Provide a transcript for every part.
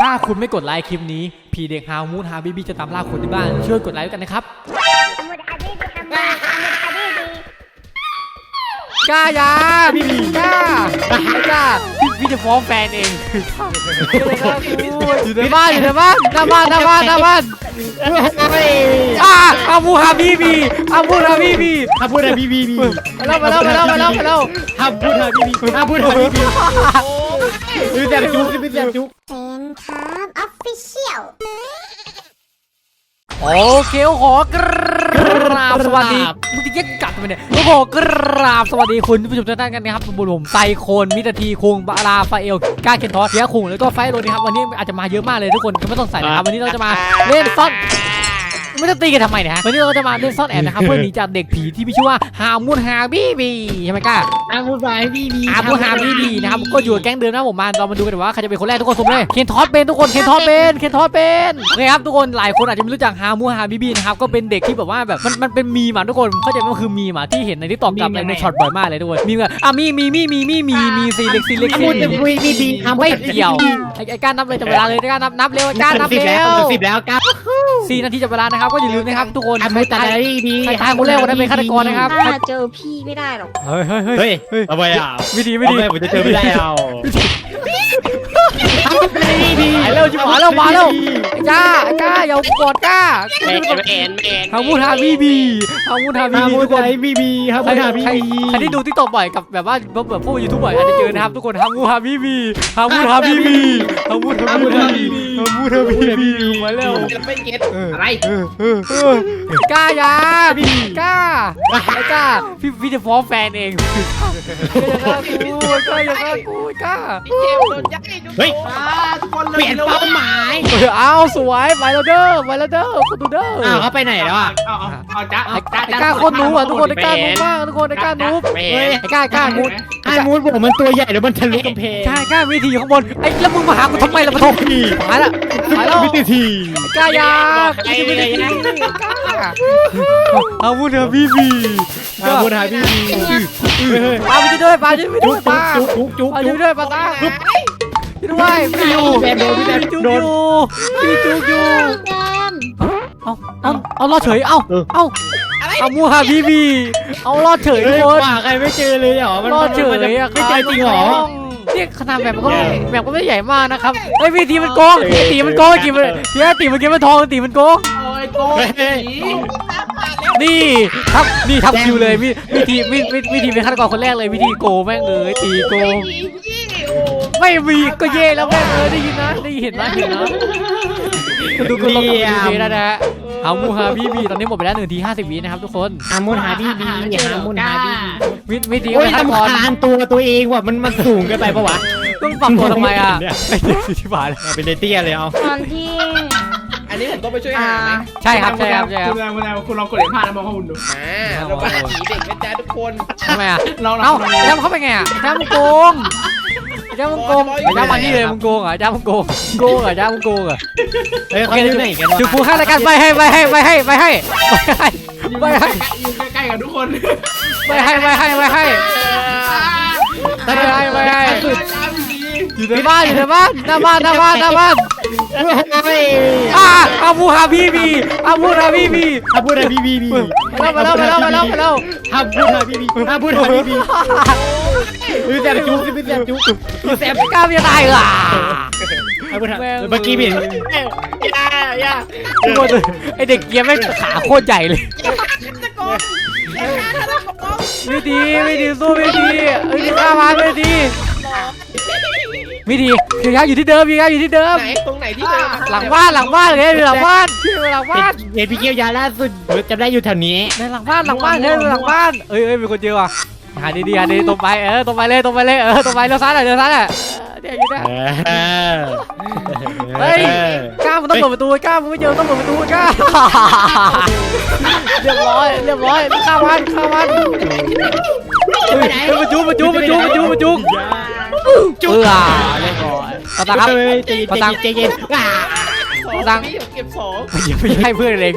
ถ้าคุณไม่กดไลค์คลิปนี้ พีเด็กฮาวมูนฮาบิบีจะตามล่าคนที่บ้าน ช่วยกดไลค์ด้วยกันนะครับกล้ายาบีบีกล้ากล้าพี่จะฟ้องแฟนเองอยู่ในบ้านอยู่ในบ้านหน้าบ้านหน้าบ้านหน้าบ้านอาอาบูฮาบีบีอาบูฮาบีบีอาบูฮาบีบีมาแล้วมาแล้วมาแล้วมาแล้วมาแล้วอาบูฮาบีบีอาบูฮาบีบี ดูแต่จุ๊บดูแต่จุ๊บแฟนครับออฟฟิเชียลโอเคขอกราบสวัสดีมึงจะแยกกัดทำไมเนี่ยขอกราบสวัสดีคุณผู้ชมทุกท่านกันนะครับบุญผมไซโคนมิตรทีคุงบาราฟาเอลก้าเคนทอสเสียคุงแล้วก็ไฟโรนี่ครับวันนี้อาจจะมาเยอะมากเลยทุกคนก็ไม่ต้องใส่นะครับวันนี้เราจะมาเล่นซ่อน ไม่ต้องตีกันทำไมเนะฮะวันนี้เราจะมาเล่นซ่อนแอบนะครับเพื่อหนีจากเด็กผีที่มีชื่อว่าฮามุนฮาบีบีใช่ไหมก้าอาพูดไปบีบีฮามุนฮาบีบีนะครับก็อยู่กับแก๊งเดิมนะผมมาเรามาดูกันว่าใครจะเป็นคนแรกทุกคนสมเลยเคนทอสเป็นทุกคนเคนทอสเป็นเคนทอสเป็นโอเคครับทุกคนหลายคนอาจจะไม่รู้จักฮามุนฮาบีบีนะครับก็เป็นเด็กที่แบบว่าแบบมันมันเป็นมีมอะทุกคนเข้าใจไหมว่าคือมีมอะที่เห็นในทิกตอกกับในช็อตบ่อยมากเลยทุกคนมีแบบอะมีมีมีมีมีมีมีซีเล็กซีเล็กอาซีพูดอะบีบีบีไม่เกี่ยวไอ้ไอ้การนับเลยจับเวลาเลยการนับนับเร็วไอ้การนับสิบเร็แล้ววสิบแล้วครับ สี่นาทีจับเวลานะครับก็อย่าลืมนะครับทุกคนอาพูดแต่บีบีใครทายคนแรกคนนั้นเป็นฆาตกรนะครับถ้าเจอพี่ไม่ได้หรอกเฮ้ยเฮ้ยเฮ้ยเฮ้ยทำไมอะวิธีวิไม่ธีดีผมจะเจอไม่ได้เอาบีบีหายเร็วจิ๋วหายเร็วมาเร็วไอ้ก้าไอ้ก้าอย่ากดก้าแมนแมนแมนฮามูทาบีบีฮามูทาบีอาบีพูดทุกคนอะบีบีครับใครพูดอะบีใครบีใครที่ดูทิกตอกบ่อยกับแบบว่าแบบพวกยูทูบบ่อยอาจจะเจอนะครับทุกคนฮามูทาบีบีฮามูทาบีบีฮามูทาบีบี ฮามูทาบีบีมาเร็วไม่เก็ตอะไรกล้ายาพี่กล้าไอ้กล้าพี่พี่จะฟ้องแฟนเองกล้าอย่าฆ่ากูกล้าอย่าฆ่ากูกล้าเฮ้ยเปลี่ยนเป้าหมายเอาสวยไปแล้วเด้อไปแล้วเด้อคุณดูเด้ออ้าวเขาไปไหนแล้วอะเอาเอาเอาจ้าไอ้ไอ้กล้าโคนนูอะทุกคนไอ้กล้านูมากทุกคนไอ้กล้านูบเฮ้ยไอ้กล้าไอ้กล้านูบ ไอ้มูดผมมันตัวใหญ่เดี๋ยวมันทะลุกำแพงใช่กล้าวิธีอยู่ข้างบนไอ้แล้วมึงมาหากูทำไมล่ะมาทบพี่หายละหายแล้ววิธีทีกล้ายาไม่ได้ไม่ได้กล้าเอาพูดเถอะพี่บีอาพูดหาบีบีปาไปด้วยปาช่วยไปด้จุ๊วยกปาจุ๊กจุ๊กจุ๊กปาจุ๊ช่วยด้วยปาตาช่วยด้วยพี่อยู่แบนโดนพี่แบนจุกโดอนยู่พี่จุกอยู่แดนเอาเอาเอารอดเฉยเอาเอ อเอาเอามูฮาบีบี เอารอดเฉยทุเฮ้กยคนว่าใครไม่เจอเลยเหรอมันรอดเฉยมันอะไม่เจอจริงเหรอเนี่ยขนาดแบบมันก็ไม่แบบก็ไม่ใหญ่มากนะครับเฮ้ยพี่ตีมันโกงไอ้ตีมันโกงไอ้ตีมันเสียตีมันเกมมันทองไอ้ตีมันโกงโอ้ยโกงเฮ้ยนี่ทับนี่ทับคิวเลยวิวิธีวิวิวิธีเป็นฆาตกรคนแรกเลยวิธีโกงแม่งเอ้ยตีโกงไม่มีก็เย่แล้วแม่งเอ้ยได้ยินนะได้ยินเห็นนะเห็นนะดูกันลองกลับไปดูเพจนะ นะเอามูฮาบีบีตอนนี้หมดไปแล้วหนึ่งทีห้าสิบวินะครับทุกคนอามูนหาบีบีหามูนหาบีบีวิวิธีโอ้ยเป็นฆาตกลำรคาญตัวตัวเองว่ะมันมันสูงเกินไปปะวะต้องปรับตัวทำไมอะไอ้เด็กที่บ้านเอาเป็นเตี้ยเลยเอาตอนที่อันนี้ผมต้องไปช่วยอ่าหาไหมใช่ครับใช่ครับใช่ครับ คุณคุณคุณลองกดเหรียญผ้าแล้วมองข้อมูลดูอ่าเราก็หาผีเด็กนะจ๊ะทุกคนทำไมอะ ลองลเอ้าองลองแจ้มึงเข้าไปไงอะแจ้มึงโกง แจ้มึงโกงไอ้แจ้มานี่เลยมึงโกงเหรอแจ้มึงโกงโกงเหรอแจ้มึงโกงเหรอเฮ้ยโอเขาเคอยู่ไหนกันวะจุดฟูข้างรายการไปให้ไปให้ไปให้ไปให้ไปให้อยู่ไปให้อยู่ใกล้ๆกับทุกคนไปให้ไปให้ไปให้ไปให้ไปให้อยู่ในบ้านอยู่ในบ้านหน้าบ้านหน้าบ้านหน้าบ้านเฮ้ยอ่าอาบูฮาบีบีอาบูฮาบีบีอาพูดหาบีบีบีมาแล้วมาแล้วมาแล้วมาแล้วมาแล้วอาพูดหาบีบีอาพูดหาบีบี ดูแต่จุ๊บดูแต่จุ๊บดูแต่กล้าจะตายเหรออาพูดหาเมื่อกี้เห็นย่าย่าทุกคนไอเด็กเกียร์แม่งขาโคตรใหญ่เลยวิธีวิธีสู้วิธีวิธีฆ่ามันวิธีวิธีพี่ยาอยู่ที่เดิมพี่ยาอยู่ที่เดิมไหนตรงไหนที่เดิมหลังบ้านหลังบ้านเลยหลังบ้านที่หลังบ้านเห็นพี่เกียวยาล่าสุดจำได้อยู่แถวนี้ในหลังบ้านหลังบ้านเลยหลังบ้านเอ้ยเอ้ยมีคนเจอว่ะ หาดีๆหาดีๆตรงไปเออตรงไปเลยตรงไปเลยเออตรงไปเลี้ยวซ้ายหน่อยเลี้ยวซ้ายหน่อยเดี๋ยวอยู่ได้เฮ้ยกล้ามันต้องเปิดประตูกล้ามันไม่เจอต้องเปิดประตูกล้าเรียบร้อยเรียบร้อยข้ามันข้ามันเฮ้ยเฮ้ยมาจุ๊บมาจุ๊บมาจุ๊บมาจุ๊บมาจุ๊บเออเรียบร้อยตาตาครับใจเย็นใจเย็นตาตังเก็บสองไม่ใช่ไม่ใช่เพื่อนเอง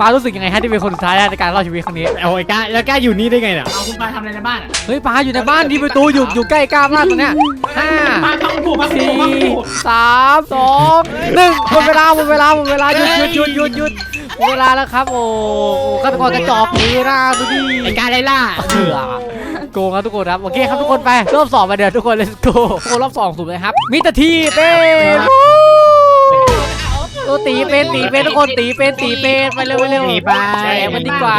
ปารู้สึกยังไงฮะที่เป็นคนสุดท้ายในการรอดชีวิตครั้งนี้เอาไอ้ก้าแล้วก้าอยู่นี่ได้ไงเนี่ยเอาคุณปาทำอะไรในบ้านอะเฮ้ยปาอยู่ในบ้านที่ประตูอยู่อยู่ใกล้กล้ามากตรงเนี้ยห้าปาพังผูพังผูสี่พังผูสามสองหนึ่งหมดเวลาหมดเวลาหมดเวลาหยุดหยุดหยุดหยุดหยุดหมดเวลาแล้วครับ โอ้โหฆาตกรกระจอกนี่นะดูดิไอ้ก้าไล่ล่าเถื่อโกงครับทุกคนครับโอเคครับทุกคนไปรอบสองไปเดี๋ยวทุกคน let's go โอ้รอบสองสุดเลยครับมิตรทีเป็น ตัวตีเป็นตีเป็นทุกคนตีเป็นตีเป็นไปเร็วไปเร็วหนีไปแอบกันดีกว่า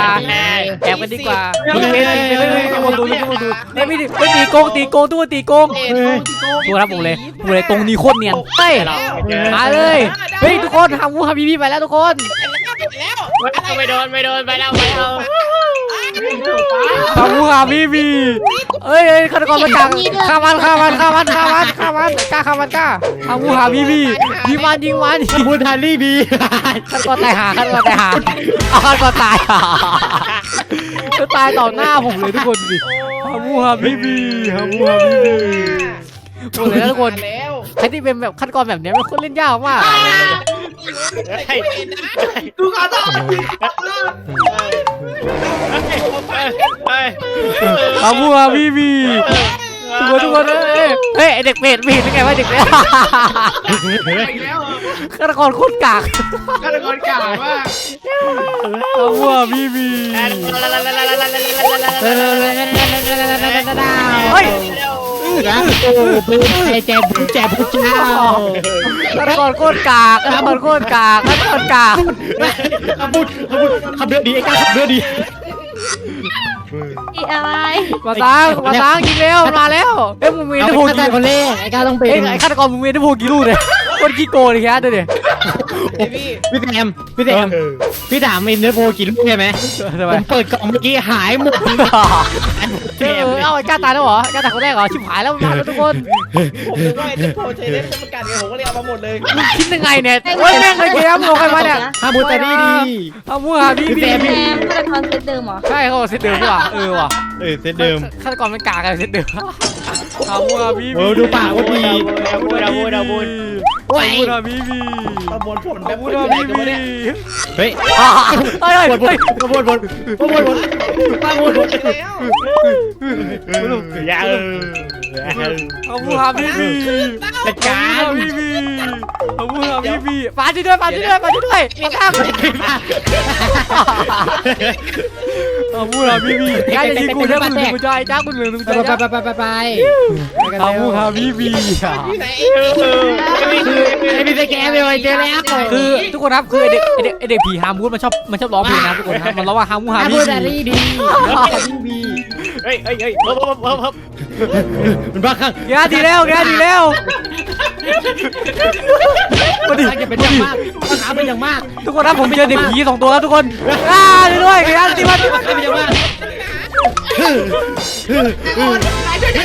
แอบกันดีกว่าตีเป็นตีเป็นไม่ไม่ไม่ดูทุกคนดูไม่ไม่ไม่ตีโกงตีโกงทุกคนตีโกงเอ็ดดูครับผมเลยผมเลยตรงนี้โคตรเนียนเฮ้ยมาเลยเฮ้ยทุกคนทำวูทำบีบีไปแล้วทุกคน ไม่โดนไม่โดนไปแล้วไปแล้วทำวูทำบีบีเอ้ยเอ้ยฆาตกรมาจากฆ่ามันฆ่ามันฆ่ามันฆ่ามันฆ่ามันกล้าฆ่ามันกล้าทำวูทำบีบียิงมันยิงมันบูทารี่บีฆาตกรตายหาฆาตกรตายหาเอาฆาตกรตายก็ตายต่อหน้าผมเลยทุกคนดิทำวูทำบีบีทำวูทำบีบีโอ้เลยนะทุกคนแล้วใครที่เป็นแบบขั้นตอนแบบเนี้ยมันคนเล่นยากมาก ดูเขาต่อทำวูทำบีบีทุกคนทุกคนเอ้ยเฮ้ยไอ้เด็กเป็ดไม่เห็นได้ไงว่าเด็กเป็ดอีกแล้วฆาตกรโคตรกากฆาตกรกล่าวว่าทำวูทำบีบีเฮ้ย นะโอ้ปืนแจแจบูแจบูเจ้าฆาตกรโคตรกากฆาตกรโคตรกากฆาตกรกากขับบุดขับบุดขับเรือดีไอ้ก้าขับเรือดีอีอะไรมาสร้างมาสร้างยิงเร็วมาแล้วเอ้ยมึงมีเอาได้ไปพูฆ่ากี่ตายคนแรกไอ้ก้าต้องเป็นเอ้ยไอ้ฆาตกรมึงมีได้พูกี่ลูกเนี่ยคนขี้โกงเลยแค่เดี๋ยวดิพี่พี่แซมพี่แซมพี่ถามมีเนื้อโพกี่ลูกใช่ไหมทำไมผมเปิดกล่องเมื่อกี้หายหมด เออเอาไอ้กล้าตายแล้วเหรอกล้าตายคนแรกเหรอชิบหายแล้วมาแล้วทุกคนผมนึกว่าไอ้เจ้าโพใช้เล่นประกันไงผมก็เลยเอามาหมดเลยมึงคิดยังไงเนี่ยเฮ้ยแม่งเลยเกมลงกันมาเนี่ยฮาบูตารี่ดีเอามั่วพี่พี่แซมฆาตกรเซตเดิมเหรอใช่เขาบอกเซตเดิมว่ะเออว่ะเออเซตเดิมฆาตกรมันกากกันเซตเดิมเอามั่วพี่โอ้ดูปากว่าดีเอามั่วพี่ เอามั่วพี่พี่ประมวลผลแบเอาบมั่พูวดอะไรพี่กันวะเนี่ยเฮ้ยอ่าเฮ้ยบดบเฮ้ยดบดบดบดบดบดป้าบดบดแล้วอย่าเออ เอามั่วพี่พี่จัดการพี่พี่เอามั่วพี่พี่ปาช่วยด้วยปาช่วยด้วยปาช่วยด้วยมาตั้งเอามั่วพี่พี่จ้าจะยิงกูจ้ากูยิงกูจ้าจ้ากูเหลืองกูไปจ้าไปไปไปไปเอามั่วพี่พี่ที่ไหนไอ้พี่สแกมเลยเจอแล้วคือทุกคนครับคือไอเด็กไอเด็กไอเด็กผีฮามูดมันชอบมันชอบร้องเพลงนะทุกคนครับมันร้องว่าฮามูฮาฮามีบูตารี่ดีดี เฮ้ยเฮ้ยเฮ้ยเพิ่มเพิ่มเพิ่มเพิ่มมันบ้าข้างแกดีแล้วแกดีแล้วมาดิจะเป็นอย่างมากปัญหาเป็นอย่างมาก ทุกคนครับผมเจอเด็กผีสองตัวแล้วทุกคนอ่าด้วยแกดีมากเป็นอย่างมากไ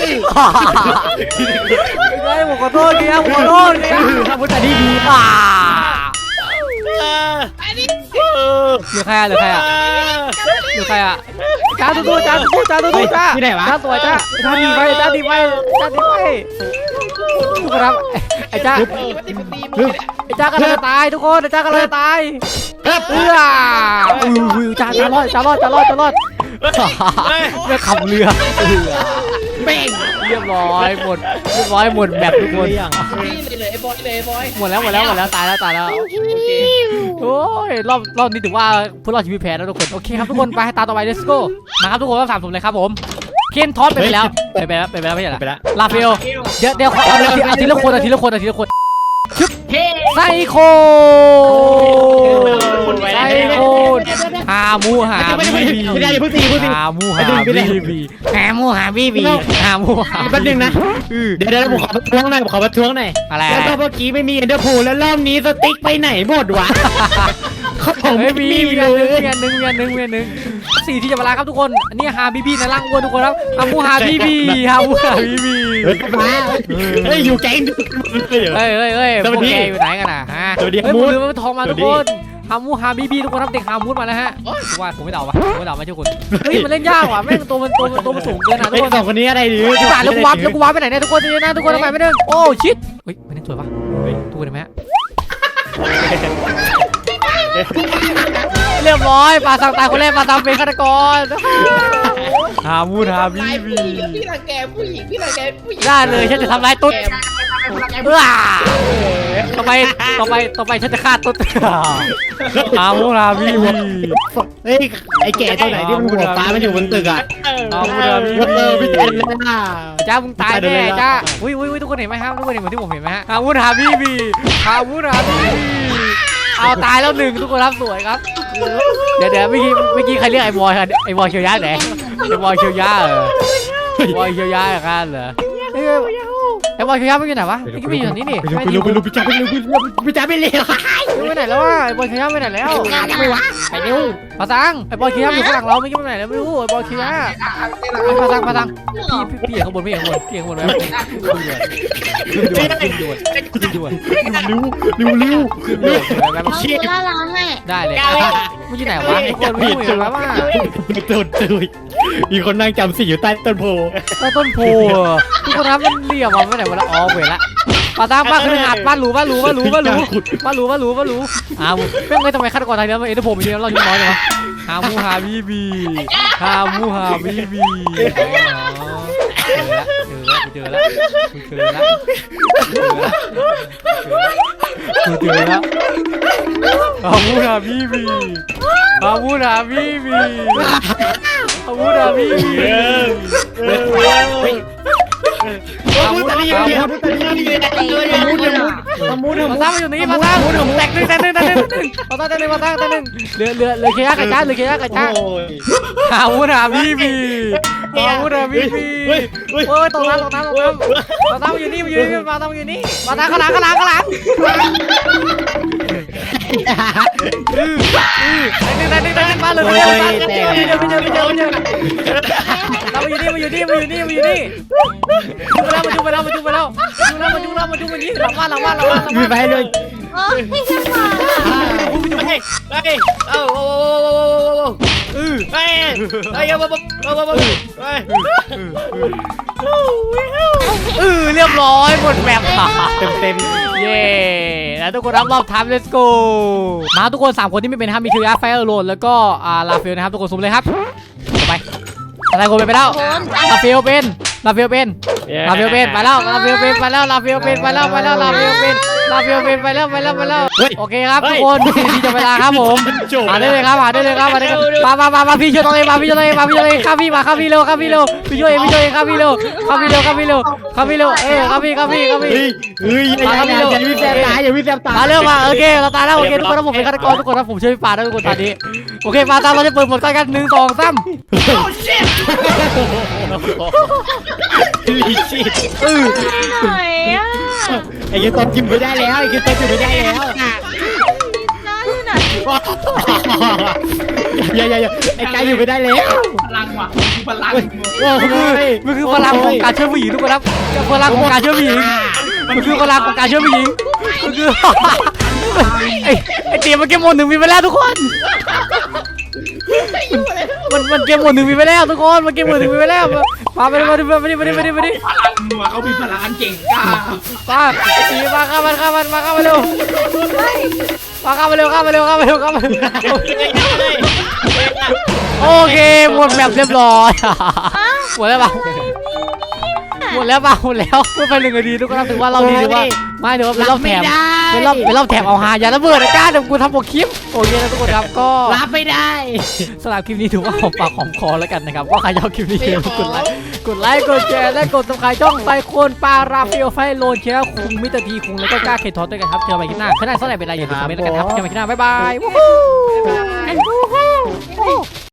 อ้ผมขอโทษแกผมขอโทษแกฮาบูตารี่ดีอ่าเหลือใครอะเหลือใครอะ เหลือใครอะจ้าตู้จ้าตู้จ้าตู้จ้าที่ไหนวะ จ้าตัวจ้าจ้าดีไปจ้าดีไปจ้าดีไปทุกคนครับไอ้จ้าตีมันตีมันตีมันไอ้จ้ากำลังจะตายทุกคนไอ้จ้ากำลังจะตายเอื้ออุ้ยอุ้ยจ้าจ้ารอดจ้ารอดจ้ารอดจ้ารอดเรือขับเรือ เอื้อเป่งเรียบร้อยหมดเรียบร้อยหมดแบบทุกคนนี่เลยเลยไอ้บอยเลยไอ้บอยหมดแล้วหมดแล้วหมดแล้วตายแล้วตายแล้วโอเคโอ้ยรอบรอบนี้ถือว่าผู้รอดชีวิตแพ้แล้วทุกคนโอเคครับทุกคนไปตาต่อไป let's go มาครับทุกคนรอบสามสุ่มเลยครับผมเคนทอสไปแล้วไปไปแล้วไปไปแล้วไม่ใช่เหรอไปละลาเฟลเดี๋ยวเดี๋ยวขอเอาเอาเอาทีละคนเอาทีละคนเอาทีละคนชึบไซโคไซโค หามูหาไม่ได้บีไม่ได้บีไม่ได้อย่าเพิ่งตีอย่าเพิ่งตีหามูหาบีบีหามูหาบีบีหามูหาแป๊บนึงนะเดี๋ยวเดี๋ยวผมขอประท้วงหน่อยผมขอประท้วงหน่อยอะไรแล้วเมื่อกี้ไม่มีเอ็นเดอร์พูแล้วรอบนี้สติ๊กไปไหนหมดวะเขาผมไม่มีเลอันหนึ่งยมีอันหนึ่งมีอันหนึ่งมีอันหนึ่งสี่ที่จะมาลาครับทุกคนอันนี้หาบีบีในร่างอ้วนทุกคนครับหามูหาบีบีหามูหาบีบีเฮ้ยมาเฮ้ยอยู่แก๊งเอเฮ้ยเฮ้ยเฮ้ยสวัสดีอยู่ไหนกันอะฮะสวัสดีเฮ้ยมูผมดลืมว่าทองมาทุกคน หามูหาบีบีทุกคนครับเด็กหามูดมาแล้วฮะผมว่าผมไม่เดาว่ะผมไม่เดาไม่ใช่คุณเฮ้ยมันเล่นยากว่ะแม่งตัวมันตัวมันตัวมันสูงเกินอะทุเฮ้กยคนสองคนนี้อะไรดีสารแล้วกูวับแล้วกูวับไปไหนเนี่ยทุกคนนี่นะทุกคนทำไมไม่ได้โอ้ชิดเฮ้ยไม่ได้สวยปะเฮ้ยทุกคนเห็นไหมฮะเรียบร้อยปลาสังตายคนแรกปลาสังเป็นฆาตกรหามูดหาบีนายบีพี่พี่รังแกผู้หญิงพี่รังแกผู้หญิงได้เลยฉันจะทำร้ายตุ๊ด เออต่อไปต่อไปต่อไปฉันจะฆ่าตุ๊ดหามูดหาบีบีเฮ้ยไอ้แก่ตัวไหนที่มันหัวฟ้ามันอยู่บนตึกอะหามูดหาบีเออบีพี่แทนเลยนะจ้ามึงตายแน่จ้าอุ้ยอุ้ยอุ้ยทุกคนเห็นไหมครับทุกคนเห็นเหมือนที่ผมเห็นไหมฮะหาวุธหาบีบีหาวุธหาบีบีเอาตายแล้วหนึ่งทุกคนรับสวยครับเดี๋ยวเดี๋ยวเมื่อกี้เมื่อกี้ใครเรียกไอ้บอยครับไอ้บอยเชียวยะไหนไอ้บอยเชียวยะเหรอไอ้บอยเชียวยะเหรอกันเหรอเอ้ยไอ้ บอยเชียวยะไม่อยู่ไหนวะเมื่อกี้ไม่อยู่แถวนี้นี่ไปรู้ไปรู้ไปรู้พี่จ้าไปรู้พี่จ้าไปเร็วไปไหนแล้ววะไอ้บอยเชียวยะไปไหนแล้วไม่วะไปเร็วภาซังไอ้บอยเชียวยะอยู่ข้างหลังเราเมื่อกี้ไปไหนแล้วไม่รู้ไอ้บอยเชียวยะไอ้ภาซังภาซังพี่พี่พี่เอกข้างบนพี่เอกข้างบนพี่เอกข้างบนแล้วขึ้นด่วนขึ้นด่วนขึ้นด่วนขึ้นด่วนเร็วเร็วเร็วขึ้นด่วนแบบเอาดูล่าล้างให้ได้เลยมันอยู่ไหนวะไอ้คนไม่อยู่ไหนวะตุดตุย มีคนนั่งจำสิอยู่ใต้ต้นโพใต้ต้นโพทุกคนครับมันเหลี่ยมอะไม่ไหนวะละอ๋อเวรละป้าตามป้าคือหัดบ้านหรูบ้านหรูบ้านหรูบ้านหรูบ้านหรูบ้านหรูบ้านหรูอ้าวเพ่งไม่ทำไมฆาตกรไทยเนี่ยมันเอ็นเตอร์โพมีเดียวเราอยู่น้อยเลยวะหามูหาบีบีหามูหาบีบีเจอแล้วเจอแล้วกูเจอแล้วกูเจอแล้วหามูหาบีบีหามูหาบีบี หามูหาบีบีอาวุธอะไรอย่างเงี้ยอาวุธอะไรอย่างเงี้ยอาวุธอาวุธอาวุธมาตั้งอยู่นี่มาตั้งแตกหนึ่งแตกหนึ่งแตกหนึ่งมาตั้งแตกหนึ่งมาตั้งแตกหนึ่งเหลือเหลือเหลือเคียร์กับจ้าเหลือเคียร์กับจ้าโอ้ยหาวุธหาบีบีหาวุธหาบีบีเฮ้ยตรงนั้นตรงนั้นตรงนั้นมาตั้งอยู่นี่มาอยู่นี่มาตั้งอยู่นี่มาตั้งข้างหลังข้างหลังข้างหลัง แตกหนึ่งแตกหนึ่งแตกหนึ่งมาเลยมาเลยมาเลยไม่เจอไม่เจอไม่เจอไม่เจอเรามาอยู่นี่มาอยู่นี่มาอยู่นี่มาอยู่นี่มาจุ่มไปแล้วมาจุ่มไปแล้วมาจุ่มไปแล้วมาจุ่มมาจุ่มมานี่หลังบ้านหลังบ้านหลังบ้านหลังมีบ้านไปเลยเออให้ฉันมาเฮ้ยเฮ้ยเอ้าโอ้โหเออเฮ้ยเฮ้ยเฮ้ยเฮ้ยเฮ้ยเฮ้ยเออเรียบร้อยหมดแบบเต็มเต็ม เย้แล้วทุกคนรับรอบทับ let's go มาทุกคน3คนที่ไม่เป็นครับมีคิวยาไฟเออร์โรนแล้วก็อ่าลาเฟลนะครับทุกคนซุ่มเลยครับต่อไปอะไรคนเป็นไปแล้วลาเฟลเป็นลาเฟลเป็นลาเฟลเป็นไปแล้วลาเฟลเป็นไปแล้วลาเฟลเป็นไปแล้วไปแล้วลาเฟลเป็น ลาเฟลเป็นไปแล้วไปแล้วไปแล้วโอเคครับทุกคนที่จะเวลาครับผมจบมาได้เลยครับมาได้เลยครับมาได้เลยมามามามาพี่ช่วยตัวเองมาพี่ช่วยตัวเองมาพี่ช่วยตัวเองข้าพี่มาข้าพี่เร็วข้าพี่เร็วพี่ช่วยเองพี่ช่วยเองข้าพี่เร็วข้าพี่เร็วข้าพี่เร็วข้าพี่เร็วเออข้าพี่ข้าพี่ข้าพี่ เฮ้ยเฮ้ยอย่าอย่าอย่าพี่แซมตายอย่าพี่แซมตายมาเร็วมาโอเคเราตายแล้วโอเคทุกคนนะผมเป็นฆาตกรทุกคนนะผมช่วยพี่ปาได้ทุกคนตอนนี้โอเคมาตามเราจะเปิดหมดกันหนึ่งสองสามลีชีตเออไหนอะ ไอ้ยันตอนกินไม่ได้แล้วไอ้ยันตอนกินไม่ได้แล้วน้าอยู่ไหนอย่าอย่าอย่าไอ้กายอยู่ไม่ได้แล้วพลังว่ะคือพลังโอ้มันคือมันคือพลังของการช่วยผู้หญิงทุกคนครับพลังของการช่วยผู้หญิงมันคือพลังของการช่วยผู้หญิงมันคือไอ้ไอ้เตรียมมันเกมโหมดหนึ่งมีไปแล้วทุกคน มันมันเกมโหมดหนึ่งมีไปแล้วทุกคน มันเกมโหมดหนึ่งมีไปแล้ว มาไปดิมาดิมาดิมาดิมาดิมาดิพลัง ว่ะเขามีพลังอันเก่งกล้ามาตีมาข้ามันข้ามันมาข้ามันเร็วมาข้ามันเร็วข้ามันเร็วข้ามันเร็วข้ามันเร็วโอเคหมดแบบเรียบร้อยหมดแล้วปล่าหมดแล้วปล่าหมดแล้วพื่อไปหนึ่งนาทีทุกคนถือว่าเราดีถือว่าไม่ถือว่าเป็นรอบแถมเป็นรอบเป็นรอบแถมเอาหาอย่าระเบิดนะก้าเดี๋ยวกูทำโปรคลิปโอเคนะทุกคนครับก็รับไม่ได้สำหรับคลิปนี้ถือว่าหอมปากหอมคอแล้วกันนะครับว่าใครชอบคลิปนี้อย่าลืมกดไลค์ กดไลค์ กดแชร์ และกดติดตามช่องไซโคนปลาราเฟลไฟโลนเชียร์คุงมิตรทีคุงแล้วก็กล้าเคทอสด้วยกันครับเจอกันใหม่คลิปหน้าถ้าได้สักไหนเป็นไรอย่าลืมคอมเมนต์กันครับเจอกันใหม่คลิปหน้าบ๊ายบายวู้ฮู้